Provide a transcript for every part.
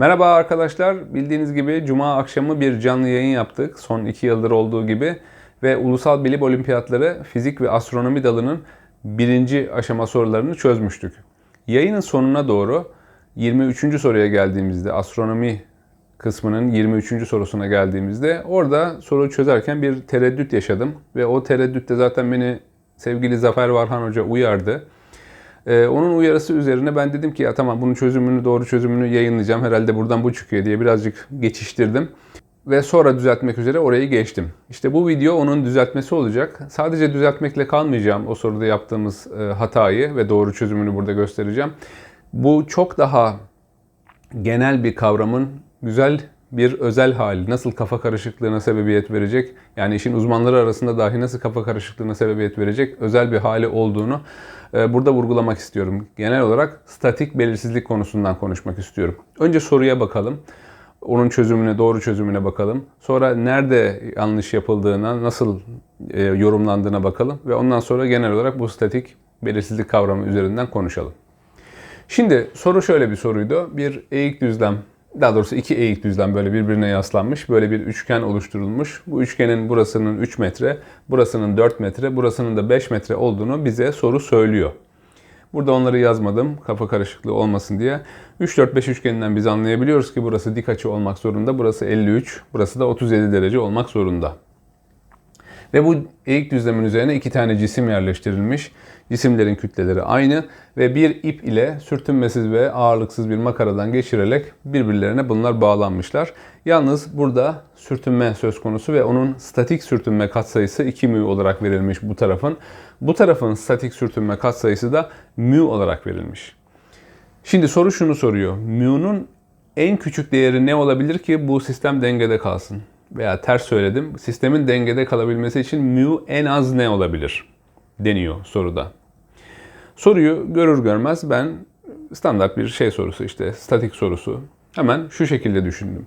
Merhaba arkadaşlar. Bildiğiniz gibi Cuma akşamı bir canlı yayın yaptık. Son iki yıldır olduğu gibi. Ve Ulusal Bilim Olimpiyatları Fizik ve Astronomi dalının birinci aşama sorularını çözmüştük. Yayının sonuna doğru 23. soruya geldiğimizde astronomi kısmının 23. sorusuna geldiğimizde orada soru çözerken bir tereddüt yaşadım. Ve o tereddütte zaten beni sevgili Zafer Varhan Hoca uyardı. Ee, onun uyarısı üzerine ben dedim ki ya tamam bunun çözümünü doğru çözümünü yayınlayacağım. Herhalde buradan bu çıkıyor diye birazcık geçiştirdim. Ve sonra düzeltmek üzere orayı geçtim. İşte bu video onun düzeltmesi olacak. Sadece düzeltmekle kalmayacağım o soruda yaptığımız e, hatayı ve doğru çözümünü burada göstereceğim. Bu çok daha genel bir kavramın güzel bir özel hali, nasıl kafa karışıklığına sebebiyet verecek, yani işin uzmanları arasında dahi nasıl kafa karışıklığına sebebiyet verecek özel bir hali olduğunu e, burada vurgulamak istiyorum. Genel olarak statik belirsizlik konusundan konuşmak istiyorum. Önce soruya bakalım. Onun çözümüne, doğru çözümüne bakalım. Sonra nerede yanlış yapıldığına, nasıl e, yorumlandığına bakalım. Ve ondan sonra genel olarak bu statik belirsizlik kavramı üzerinden konuşalım. Şimdi soru şöyle bir soruydu. Bir eğik düzlem, daha doğrusu iki eğik düzlem böyle birbirine yaslanmış. Böyle bir üçgen oluşturulmuş. Bu üçgenin burasının 3 metre, burasının 4 metre, burasının da 5 metre olduğunu bize soru söylüyor. Burada onları yazmadım kafa karışıklığı olmasın diye. 3, 4, 5 üçgeninden biz anlayabiliyoruz ki burası dik açı olmak zorunda. Burası 53, burası da 37 derece olmak zorunda. Ve bu eğik düzlemin üzerine iki tane cisim yerleştirilmiş. Cisimlerin kütleleri aynı ve bir ip ile sürtünmesiz ve ağırlıksız bir makaradan geçirerek birbirlerine bunlar bağlanmışlar. Yalnız burada sürtünme söz konusu ve onun statik sürtünme katsayısı 2 mü olarak verilmiş bu tarafın. Bu tarafın statik sürtünme katsayısı da mü olarak verilmiş. Şimdi soru şunu soruyor. Mu'nun en küçük değeri ne olabilir ki bu sistem dengede kalsın? Veya ters söyledim. Sistemin dengede kalabilmesi için mu en az ne olabilir? Deniyor soruda. Soruyu görür görmez ben standart bir şey sorusu işte statik sorusu hemen şu şekilde düşündüm.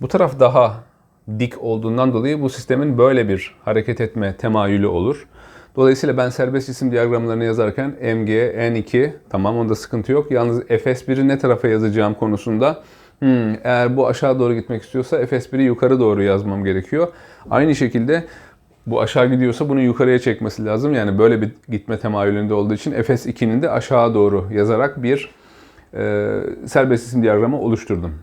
Bu taraf daha dik olduğundan dolayı bu sistemin böyle bir hareket etme temayülü olur. Dolayısıyla ben serbest cisim diyagramlarını yazarken MG, N2 tamam onda sıkıntı yok. Yalnız Fs1'i ne tarafa yazacağım konusunda hmm, eğer bu aşağı doğru gitmek istiyorsa Fs1'i yukarı doğru yazmam gerekiyor. Aynı şekilde bu aşağı gidiyorsa bunu yukarıya çekmesi lazım. Yani böyle bir gitme temayülünde olduğu için Fs2'nin de aşağı doğru yazarak bir e, serbest cisim diyagramı oluşturdum.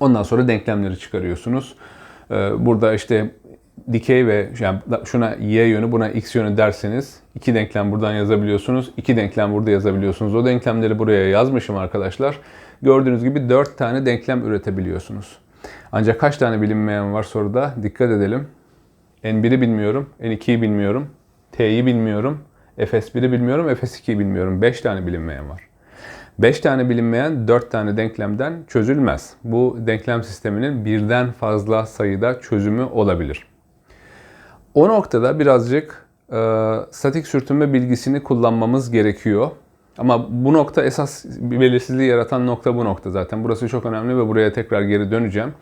Ondan sonra denklemleri çıkarıyorsunuz. E, burada işte dikey ve yani şuna y yönü buna x yönü derseniz iki denklem buradan yazabiliyorsunuz. iki denklem burada yazabiliyorsunuz. O denklemleri buraya yazmışım arkadaşlar. Gördüğünüz gibi 4 tane denklem üretebiliyorsunuz. Ancak kaç tane bilinmeyen var soruda? Dikkat edelim. N1'i bilmiyorum, N2'yi bilmiyorum, T'yi bilmiyorum, Fs1'i bilmiyorum, Fs2'yi bilmiyorum. 5 tane bilinmeyen var. 5 tane bilinmeyen 4 tane denklemden çözülmez. Bu denklem sisteminin birden fazla sayıda çözümü olabilir. O noktada birazcık e, statik sürtünme bilgisini kullanmamız gerekiyor. Ama bu nokta esas belirsizliği yaratan nokta bu nokta zaten. Burası çok önemli ve buraya tekrar geri döneceğim.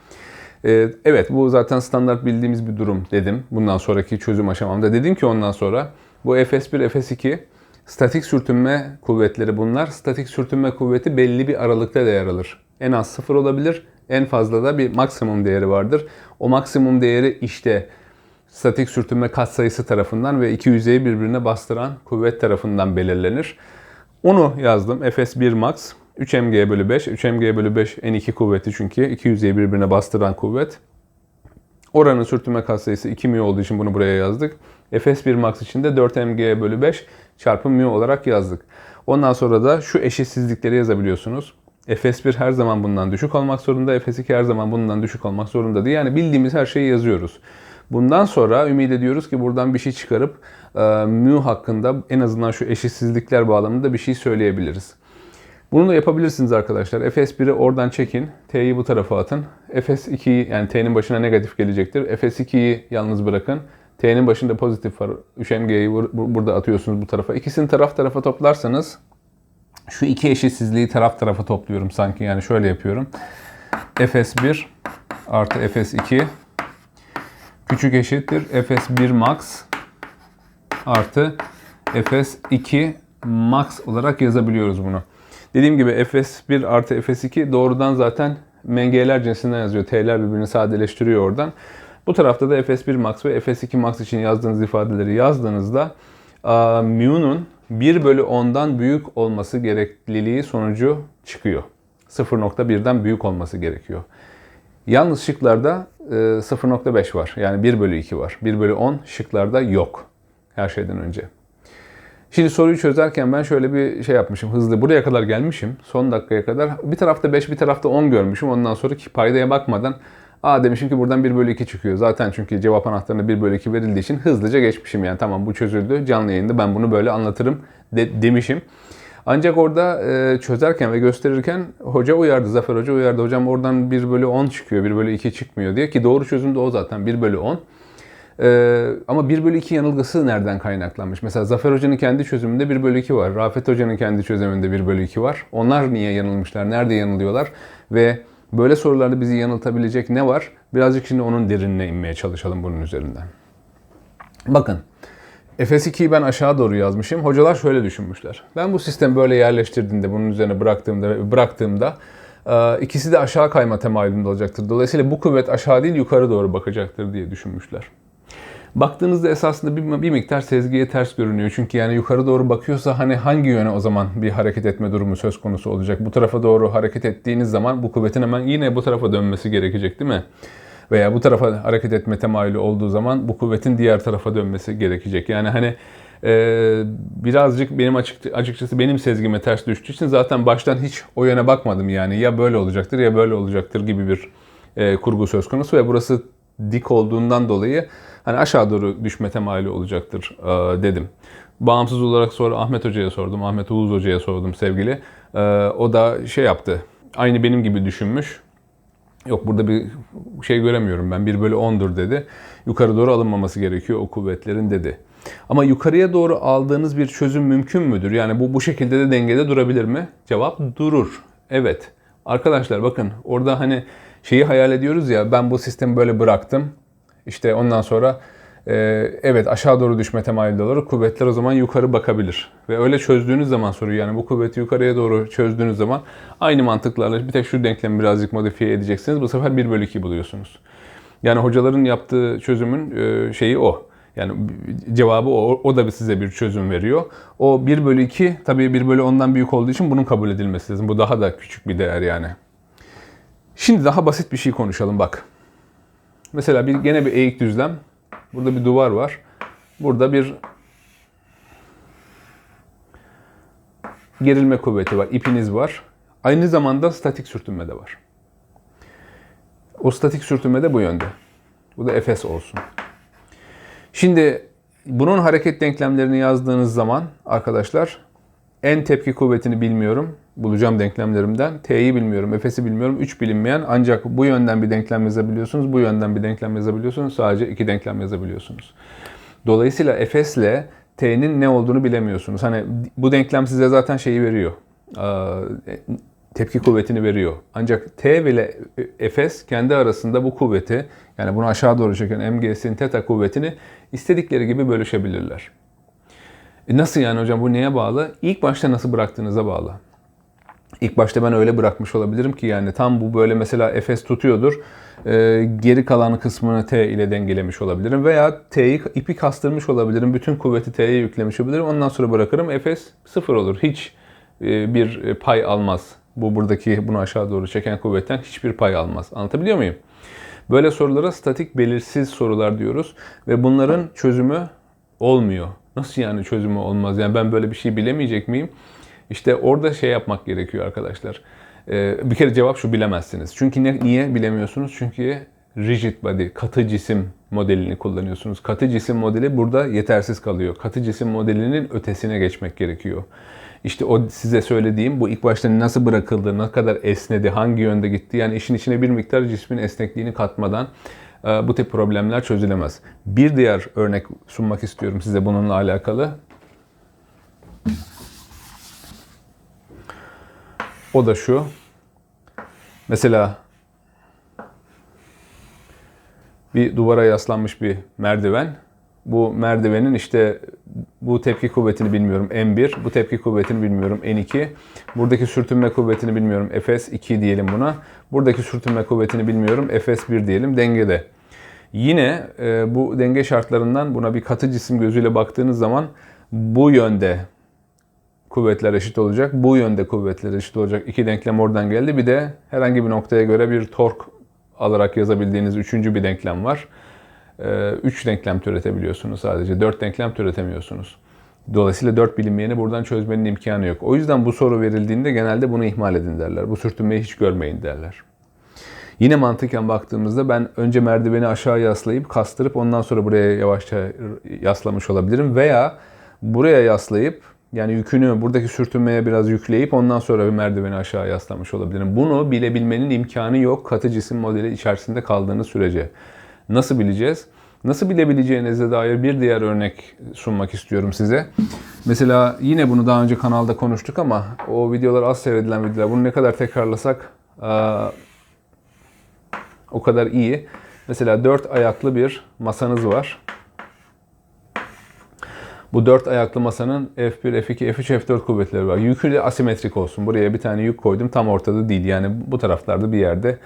Ee, evet bu zaten standart bildiğimiz bir durum dedim. Bundan sonraki çözüm aşamamda. Dedim ki ondan sonra bu Fs1, Fs2 statik sürtünme kuvvetleri bunlar. Statik sürtünme kuvveti belli bir aralıkta değer alır. En az sıfır olabilir. En fazla da bir maksimum değeri vardır. O maksimum değeri işte statik sürtünme katsayısı tarafından ve iki yüzeyi birbirine bastıran kuvvet tarafından belirlenir. Onu yazdım. Fs1 max 3 mg bölü 5. 3 mg bölü 5 N2 kuvveti çünkü. iki yüzeyi birbirine bastıran kuvvet. Oranın sürtünme katsayısı 2 μ olduğu için bunu buraya yazdık. Fs1 max için de 4 mg bölü 5 çarpı μ olarak yazdık. Ondan sonra da şu eşitsizlikleri yazabiliyorsunuz. Fs1 her zaman bundan düşük olmak zorunda. Fs2 her zaman bundan düşük olmak zorunda diye. Yani bildiğimiz her şeyi yazıyoruz. Bundan sonra ümit ediyoruz ki buradan bir şey çıkarıp e, μ hakkında en azından şu eşitsizlikler bağlamında bir şey söyleyebiliriz. Bunu da yapabilirsiniz arkadaşlar. Fs1'i oradan çekin. T'yi bu tarafa atın. Fs2'yi yani T'nin başına negatif gelecektir. Fs2'yi yalnız bırakın. T'nin başında pozitif var. 3mg'yi burada atıyorsunuz bu tarafa. İkisini taraf tarafa toplarsanız şu iki eşitsizliği taraf tarafa topluyorum sanki. Yani şöyle yapıyorum. Fs1 artı Fs2 küçük eşittir. Fs1 max artı Fs2 max olarak yazabiliyoruz bunu. Dediğim gibi Fs1 artı Fs2 doğrudan zaten MG'ler cinsinden yazıyor. T'ler birbirini sadeleştiriyor oradan. Bu tarafta da FS1 Max ve FS2 Max için yazdığınız ifadeleri yazdığınızda a, mu'nun 1 bölü 10'dan büyük olması gerekliliği sonucu çıkıyor. 0.1'den büyük olması gerekiyor. Yalnız şıklarda e, 0.5 var. Yani 1 bölü 2 var. 1 bölü 10 şıklarda yok. Her şeyden önce. Şimdi soruyu çözerken ben şöyle bir şey yapmışım. Hızlı buraya kadar gelmişim. Son dakikaya kadar. Bir tarafta 5 bir tarafta 10 görmüşüm. Ondan sonra ki paydaya bakmadan Aa demişim ki buradan 1 bölü 2 çıkıyor. Zaten çünkü cevap anahtarına 1 bölü 2 verildiği için hızlıca geçmişim. Yani tamam bu çözüldü. Canlı yayında ben bunu böyle anlatırım de, demişim. Ancak orada e, çözerken ve gösterirken hoca uyardı. Zafer Hoca uyardı. Hocam oradan 1 bölü 10 çıkıyor. 1 bölü 2 çıkmıyor diye. Ki doğru çözüm de o zaten. 1 bölü 10. Ee, ama 1 bölü 2 yanılgısı nereden kaynaklanmış? Mesela Zafer Hoca'nın kendi çözümünde 1 bölü 2 var. Rafet Hoca'nın kendi çözümünde 1 bölü 2 var. Onlar niye yanılmışlar? Nerede yanılıyorlar? Ve böyle sorularda bizi yanıltabilecek ne var? Birazcık şimdi onun derinine inmeye çalışalım bunun üzerinden. Bakın. Efes 2'yi ben aşağı doğru yazmışım. Hocalar şöyle düşünmüşler. Ben bu sistemi böyle yerleştirdiğimde, bunun üzerine bıraktığımda, bıraktığımda e, ikisi de aşağı kayma temayülünde olacaktır. Dolayısıyla bu kuvvet aşağı değil yukarı doğru bakacaktır diye düşünmüşler. Baktığınızda esasında bir, bir miktar sezgiye ters görünüyor. Çünkü yani yukarı doğru bakıyorsa hani hangi yöne o zaman bir hareket etme durumu söz konusu olacak? Bu tarafa doğru hareket ettiğiniz zaman bu kuvvetin hemen yine bu tarafa dönmesi gerekecek değil mi? Veya bu tarafa hareket etme temayülü olduğu zaman bu kuvvetin diğer tarafa dönmesi gerekecek. Yani hani e, birazcık benim açık, açıkçası benim sezgime ters düştüğü için zaten baştan hiç o yöne bakmadım yani. Ya böyle olacaktır ya böyle olacaktır gibi bir e, kurgu söz konusu ve burası dik olduğundan dolayı hani aşağı doğru düşme temayülü olacaktır e, dedim. Bağımsız olarak sonra Ahmet Hoca'ya sordum. Ahmet Uğuz Hoca'ya sordum sevgili. E, o da şey yaptı. Aynı benim gibi düşünmüş. Yok burada bir şey göremiyorum ben 1 bölü 10'dur dedi. Yukarı doğru alınmaması gerekiyor o kuvvetlerin dedi. Ama yukarıya doğru aldığınız bir çözüm mümkün müdür? Yani bu bu şekilde de dengede durabilir mi? Cevap durur. Evet. Arkadaşlar bakın orada hani şeyi hayal ediyoruz ya ben bu sistemi böyle bıraktım. İşte ondan sonra e, evet aşağı doğru düşme temayülü olur. Kuvvetler o zaman yukarı bakabilir. Ve öyle çözdüğünüz zaman soruyu yani bu kuvveti yukarıya doğru çözdüğünüz zaman aynı mantıklarla bir tek şu denklemi birazcık modifiye edeceksiniz. Bu sefer 1 bölü 2 buluyorsunuz. Yani hocaların yaptığı çözümün e, şeyi o. Yani cevabı o, o da size bir çözüm veriyor. O 1 bölü 2 tabii 1 bölü 10'dan büyük olduğu için bunun kabul edilmesi lazım. Bu daha da küçük bir değer yani. Şimdi daha basit bir şey konuşalım bak. Mesela bir gene bir eğik düzlem. Burada bir duvar var. Burada bir gerilme kuvveti var, ipiniz var. Aynı zamanda statik sürtünme de var. O statik sürtünme de bu yönde. Bu da Efes olsun. Şimdi bunun hareket denklemlerini yazdığınız zaman arkadaşlar en tepki kuvvetini bilmiyorum. Bulacağım denklemlerimden. T'yi bilmiyorum, Efes'i bilmiyorum. 3 bilinmeyen ancak bu yönden bir denklem yazabiliyorsunuz. Bu yönden bir denklem yazabiliyorsunuz. Sadece iki denklem yazabiliyorsunuz. Dolayısıyla Efes'le T'nin ne olduğunu bilemiyorsunuz. Hani bu denklem size zaten şeyi veriyor. Tepki kuvvetini veriyor. Ancak T ile Efes kendi arasında bu kuvveti yani bunu aşağı doğru çeken MGS'in teta kuvvetini istedikleri gibi bölüşebilirler. E nasıl yani hocam bu neye bağlı? İlk başta nasıl bıraktığınıza bağlı. İlk başta ben öyle bırakmış olabilirim ki yani tam bu böyle mesela Efes tutuyordur. E, geri kalan kısmını T ile dengelemiş olabilirim. Veya T'yi ipi kastırmış olabilirim. Bütün kuvveti T'ye yüklemiş olabilirim. Ondan sonra bırakırım. Efes sıfır olur. Hiç e, bir pay almaz. Bu buradaki bunu aşağı doğru çeken kuvvetten hiçbir pay almaz. Anlatabiliyor muyum? Böyle sorulara statik belirsiz sorular diyoruz. Ve bunların çözümü olmuyor. Nasıl yani çözümü olmaz? Yani ben böyle bir şey bilemeyecek miyim? İşte orada şey yapmak gerekiyor arkadaşlar. Ee, bir kere cevap şu bilemezsiniz. Çünkü ne, niye bilemiyorsunuz? Çünkü rigid body, katı cisim modelini kullanıyorsunuz. Katı cisim modeli burada yetersiz kalıyor. Katı cisim modelinin ötesine geçmek gerekiyor. İşte o size söylediğim bu ilk başta nasıl bırakıldı, ne kadar esnedi, hangi yönde gitti. Yani işin içine bir miktar cismin esnekliğini katmadan e, bu tip problemler çözülemez. Bir diğer örnek sunmak istiyorum size bununla alakalı. O da şu. Mesela bir duvara yaslanmış bir merdiven. Bu merdivenin işte bu tepki kuvvetini bilmiyorum M1, bu tepki kuvvetini bilmiyorum N2. Buradaki sürtünme kuvvetini bilmiyorum Fs2 diyelim buna. Buradaki sürtünme kuvvetini bilmiyorum Fs1 diyelim dengede. Yine e, bu denge şartlarından buna bir katı cisim gözüyle baktığınız zaman bu yönde kuvvetler eşit olacak. Bu yönde kuvvetler eşit olacak. İki denklem oradan geldi. Bir de herhangi bir noktaya göre bir tork alarak yazabildiğiniz üçüncü bir denklem var. Ee, üç denklem türetebiliyorsunuz sadece. Dört denklem türetemiyorsunuz. Dolayısıyla dört bilinmeyeni buradan çözmenin imkanı yok. O yüzden bu soru verildiğinde genelde bunu ihmal edin derler. Bu sürtünmeyi hiç görmeyin derler. Yine mantıken baktığımızda ben önce merdiveni aşağı yaslayıp kastırıp ondan sonra buraya yavaşça yaslamış olabilirim. Veya buraya yaslayıp yani yükünü buradaki sürtünmeye biraz yükleyip ondan sonra bir merdiveni aşağı yaslamış olabilirim. Bunu bilebilmenin imkanı yok katı cisim modeli içerisinde kaldığınız sürece. Nasıl bileceğiz? Nasıl bilebileceğinize dair bir diğer örnek sunmak istiyorum size. Mesela yine bunu daha önce kanalda konuştuk ama o videolar az seyredilen videolar. Bunu ne kadar tekrarlasak o kadar iyi. Mesela dört ayaklı bir masanız var. Bu dört ayaklı masanın F1, F2, F3, F4 kuvvetleri var. Yükü de asimetrik olsun. Buraya bir tane yük koydum. Tam ortada değil. Yani bu taraflarda bir yerde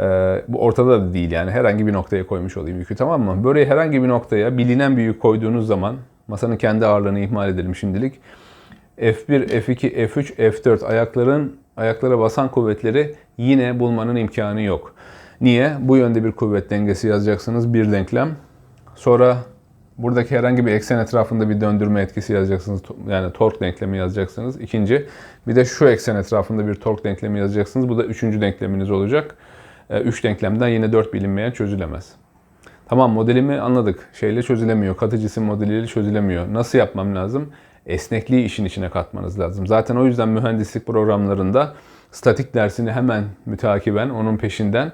ee, bu ortada da değil yani herhangi bir noktaya koymuş olayım yükü tamam mı? Böyle herhangi bir noktaya bilinen bir yük koyduğunuz zaman masanın kendi ağırlığını ihmal edelim şimdilik. F1, F2, F3, F4 ayakların ayaklara basan kuvvetleri yine bulmanın imkanı yok. Niye? Bu yönde bir kuvvet dengesi yazacaksınız bir denklem. Sonra buradaki herhangi bir eksen etrafında bir döndürme etkisi yazacaksınız. Yani tork denklemi yazacaksınız. İkinci, bir de şu eksen etrafında bir tork denklemi yazacaksınız. Bu da üçüncü denkleminiz olacak. 3 denklemden yine 4 bilinmeyen çözülemez. Tamam modelimi anladık. Şeyle çözülemiyor. Katı cisim modeliyle çözülemiyor. Nasıl yapmam lazım? Esnekliği işin içine katmanız lazım. Zaten o yüzden mühendislik programlarında statik dersini hemen mütakiben onun peşinden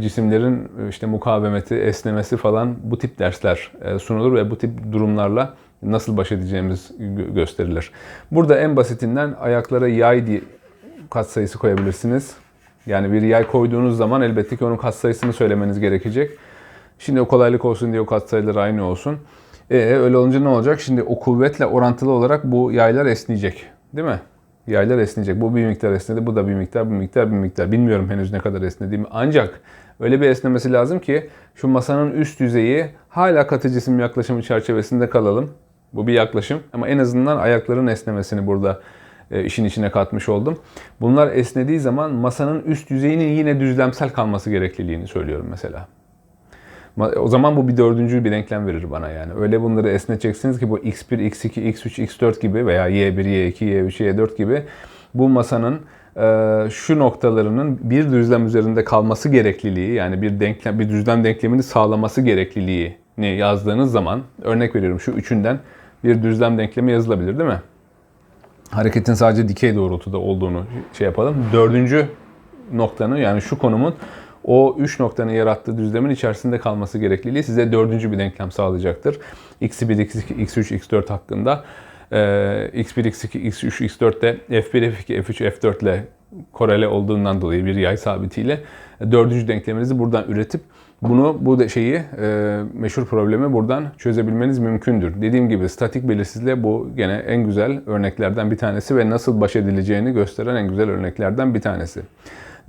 cisimlerin işte mukavemeti, esnemesi falan bu tip dersler e, sunulur ve bu tip durumlarla nasıl baş edeceğimiz gösterilir. Burada en basitinden ayaklara yay diye katsayısı koyabilirsiniz. Yani bir yay koyduğunuz zaman elbette ki onun katsayısını söylemeniz gerekecek. Şimdi o kolaylık olsun diye o katsayılar aynı olsun. E, öyle olunca ne olacak? Şimdi o kuvvetle orantılı olarak bu yaylar esneyecek. Değil mi? Yaylar esneyecek. Bu bir miktar esnedi, bu da bir miktar, bir miktar, bir miktar. Bilmiyorum henüz ne kadar esnediğimi. Ancak öyle bir esnemesi lazım ki şu masanın üst yüzeyi hala katı cisim yaklaşımı çerçevesinde kalalım. Bu bir yaklaşım ama en azından ayakların esnemesini burada e, işin içine katmış oldum. Bunlar esnediği zaman masanın üst yüzeyinin yine düzlemsel kalması gerekliliğini söylüyorum mesela. O zaman bu bir dördüncü bir denklem verir bana yani. Öyle bunları esneteceksiniz ki bu x1, x2, x3, x4 gibi veya y1, y2, y3, y4 gibi bu masanın e, şu noktalarının bir düzlem üzerinde kalması gerekliliği yani bir denklem bir düzlem denklemini sağlaması gerekliliğini yazdığınız zaman örnek veriyorum şu üçünden bir düzlem denklemi yazılabilir değil mi? hareketin sadece dikey doğrultuda olduğunu şey yapalım. Dördüncü noktanın yani şu konumun o üç noktanın yarattığı düzlemin içerisinde kalması gerekliliği size dördüncü bir denklem sağlayacaktır. x1, x2, x3, x4 hakkında e, x1, x2, x3, x4 de f1, f2, f3, f4 ile korele olduğundan dolayı bir yay sabitiyle dördüncü denkleminizi buradan üretip bunu bu şeyi e, meşhur problemi buradan çözebilmeniz mümkündür. Dediğim gibi statik belirsizliğe bu gene en güzel örneklerden bir tanesi ve nasıl baş edileceğini gösteren en güzel örneklerden bir tanesi.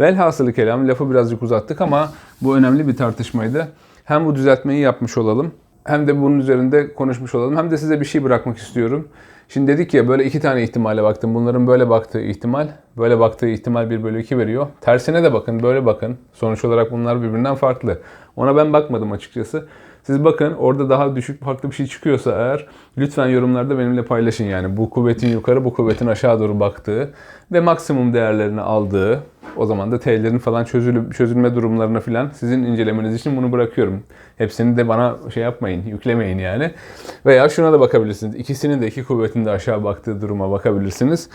Velhasılı kelam lafı birazcık uzattık ama bu önemli bir tartışmaydı. Hem bu düzeltmeyi yapmış olalım hem de bunun üzerinde konuşmuş olalım hem de size bir şey bırakmak istiyorum. Şimdi dedik ya böyle iki tane ihtimale baktım. Bunların böyle baktığı ihtimal, böyle baktığı ihtimal 1 bölü 2 veriyor. Tersine de bakın, böyle bakın. Sonuç olarak bunlar birbirinden farklı. Ona ben bakmadım açıkçası. Siz bakın orada daha düşük farklı bir şey çıkıyorsa eğer lütfen yorumlarda benimle paylaşın yani. Bu kuvvetin yukarı, bu kuvvetin aşağı doğru baktığı ve maksimum değerlerini aldığı o zaman da T'lerin falan çözülüp, çözülme durumlarını falan sizin incelemeniz için bunu bırakıyorum. Hepsini de bana şey yapmayın, yüklemeyin yani. Veya şuna da bakabilirsiniz. İkisinin de iki kuvvetin aşağı baktığı duruma bakabilirsiniz.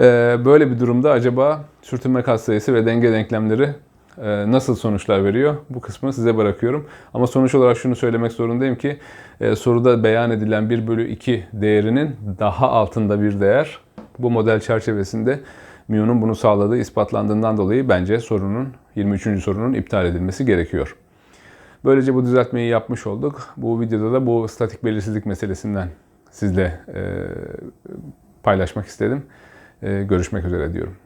Ee, böyle bir durumda acaba sürtünme katsayısı ve denge denklemleri e, nasıl sonuçlar veriyor? Bu kısmı size bırakıyorum. Ama sonuç olarak şunu söylemek zorundayım ki e, soruda beyan edilen 1 bölü 2 değerinin daha altında bir değer bu model çerçevesinde Mu'nun bunu sağladığı ispatlandığından dolayı bence sorunun 23. sorunun iptal edilmesi gerekiyor. Böylece bu düzeltmeyi yapmış olduk. Bu videoda da bu statik belirsizlik meselesinden sizle e, paylaşmak istedim. E, görüşmek üzere diyorum.